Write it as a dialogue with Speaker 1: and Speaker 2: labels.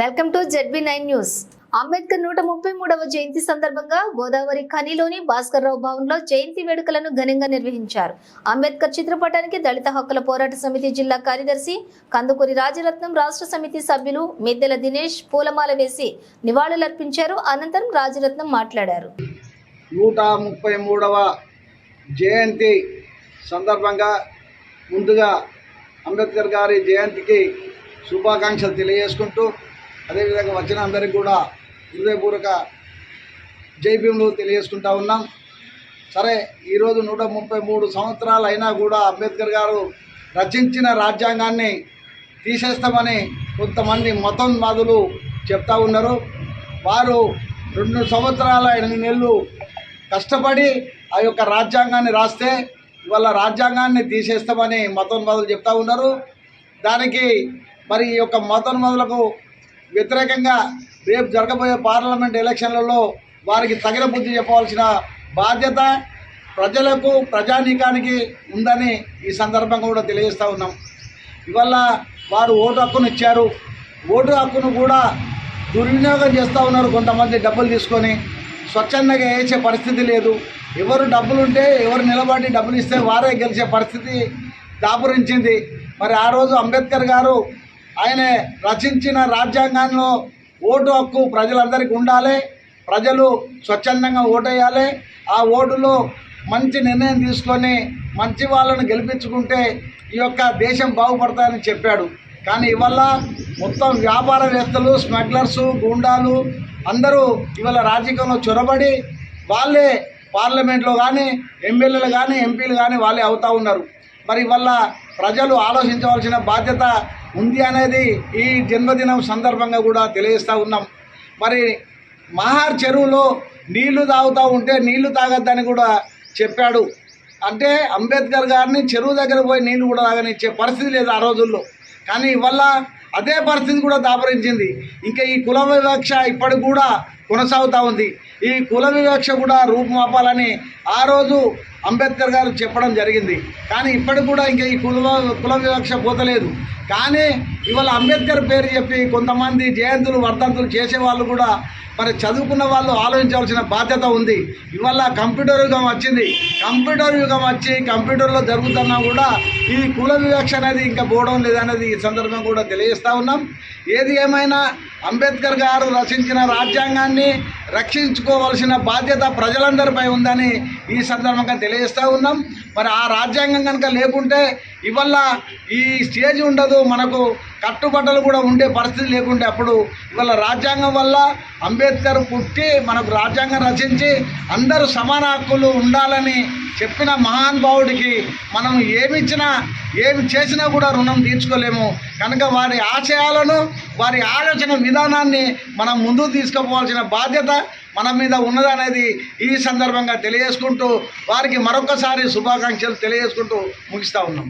Speaker 1: Welcome to ZB nine news. Ambedkar నూట ముప్పై మూడవ జయంతి సందర్భంగా గోదావరి ఖనిలోని భాస్కర్ రావు భవన్లో జయంతి వేడుకలను ఘనంగా నిర్వహించారు. అంబేద్కర్ చిత్రపటానికి దళిత హక్కుల పోరాట సమితి జిల్లా కార్యదర్శి కందుకూరి రాజరత్నం రాష్ట్ర సమితి సభ్యులు మిద్దెల దినేష్ పూలమాల వేసి నివాళులర్పించారు. అనంతరం రాజరత్నం మాట్లాడారు.
Speaker 2: నూట ముప్పై మూడవ జయంతి సందర్భంగా ముందుగా అంబేద్కర్ గారి జయంతికి శుభాకాంక్షలు తెలియజేసుకుంటూ అదేవిధంగా వచ్చిన అందరికీ కూడా హృదయపూర్వక జైభీములు తెలియజేసుకుంటా ఉన్నాం. సరే ఈరోజు నూట ముప్పై మూడు సంవత్సరాలు అయినా కూడా అంబేద్కర్ గారు రచించిన రాజ్యాంగాన్ని తీసేస్తామని కొంతమంది మతోన్మాదులు చెప్తా ఉన్నారు. వారు రెండు సంవత్సరాల ఎనిమిది నెలలు కష్టపడి ఆ యొక్క రాజ్యాంగాన్ని రాస్తే ఇవాళ రాజ్యాంగాన్ని తీసేస్తామని మతోన్మాదులు చెప్తా ఉన్నారు. దానికి మరి ఈ యొక్క మతోన్మాదులకు వ్యతిరేకంగా రేపు జరగబోయే పార్లమెంట్ ఎలక్షన్లలో వారికి తగిన బుద్ధి చెప్పవలసిన బాధ్యత ప్రజలకు ప్రజానీకానికి ఉందని ఈ సందర్భంగా కూడా తెలియజేస్తూ ఉన్నాం. ఇవల్ల వారు ఓటు హక్కును ఇచ్చారు. ఓటు హక్కును కూడా దుర్వినియోగం చేస్తూ ఉన్నారు కొంతమంది డబ్బులు తీసుకొని. స్వచ్ఛందంగా వేసే పరిస్థితి లేదు. ఎవరు డబ్బులు ఉంటే ఎవరు నిలబడి డబ్బులు ఇస్తే వారే గెలిచే పరిస్థితి దాపురించింది. మరి ఆ రోజు అంబేద్కర్ గారు ఆయన రచించిన రాజ్యాంగంలో ఓటు హక్కు ప్రజలందరికీ ఉండాలి. ప్రజలు స్వచ్ఛందంగా ఓటేయాలి. ఆ ఓటులో మంచి నిర్ణయం తీసుకొని మంచి వాళ్ళను గెలిపించుకుంటే ఈ యొక్క దేశం బాగుపడతాయని చెప్పాడు. కానీ ఇవల్ల మొత్తం వ్యాపారవేత్తలు స్మగ్లర్సు గూండాలు అందరూ ఇవాళ రాజకీయంలో చొరబడి వాళ్ళే పార్లమెంట్లో కానీ ఎమ్మెల్యేలు కానీ ఎంపీలు కానీ వాళ్ళే అవుతూ ఉన్నారు. మరి వల్ల ప్రజలు ఆలోచించవలసిన బాధ్యత ఉంది అనేది ఈ జన్మదినం సందర్భంగా కూడా తెలియజేస్తూ ఉన్నాం. మరి మహార్ చెరువులో నీళ్ళు తాగుతూ ఉంటే నీళ్ళు తాగొద్దని కూడా చెప్పాడు. అంటే అంబేద్కర్ గారిని చెరువు దగ్గర పోయి నీళ్ళు కూడా తాగనిచ్చే పరిస్థితి లేదు ఆ రోజుల్లో. కానీ ఇవల్ల అదే పరిస్థితి కూడా దాపరించింది. ఇంకా ఈ కుల వివక్ష ఇప్పటికి కూడా కొనసాగుతూ ఉంది. ఈ కుల వివక్ష కూడా రూపుమాపాలని ఆ రోజు అంబేద్కర్ గారు చెప్పడం జరిగింది. కానీ ఇప్పటికి కూడా ఇంకా ఈ కుల కుల వివక్ష పోతలేదు. కానీ ఇవాళ అంబేద్కర్ పేరు చెప్పి కొంతమంది జయంతులు వర్ధంతులు చేసే వాళ్ళు కూడా మరి చదువుకున్న వాళ్ళు ఆలోచించవలసిన బాధ్యత ఉంది. ఇవాళ కంప్యూటర్ యుగం వచ్చింది. కంప్యూటర్ యుగం వచ్చి కంప్యూటర్లో జరుగుతున్నా కూడా ఈ కుల వివక్ష అనేది ఇంకా పోవడం లేదనేది ఈ సందర్భం కూడా తెలియజేస్తూ ఉన్నాం. ఏది ఏమైనా అంబేద్కర్ గారు రచించిన రాజ్యాంగాన్ని రక్షించుకోవాల్సిన బాధ్యత ప్రజలందరిపై ఉందని ఈ సందర్భంగా తెలియజేస్తూ ఉన్నాం. మరి ఆ రాజ్యాంగం కనుక లేకుంటే ఇవల్ల ఈ స్టేజ్ ఉండదు మనకు కట్టుబట్టలు కూడా ఉండే పరిస్థితి లేకుంటే అప్పుడు ఇవాళ రాజ్యాంగం వల్ల అంబేద్కర్ పుట్టి మనకు రాజ్యాంగం రచించి అందరూ సమాన హక్కులు ఉండాలని చెప్పిన మహానుభావుడికి మనం ఏమిచ్చినా ఏమి చేసినా కూడా రుణం తీర్చుకోలేము. కనుక వారి ఆశయాలను వారి ఆలోచన విధానాన్ని మనం ముందుకు తీసుకుపోవాల్సిన బాధ్యత మన మీద ఉన్నదనేది ఈ సందర్భంగా తెలియజేసుకుంటూ వారికి మరొకసారి శుభాకాంక్షలు తెలియజేసుకుంటూ ముగిస్తూ ఉన్నాం.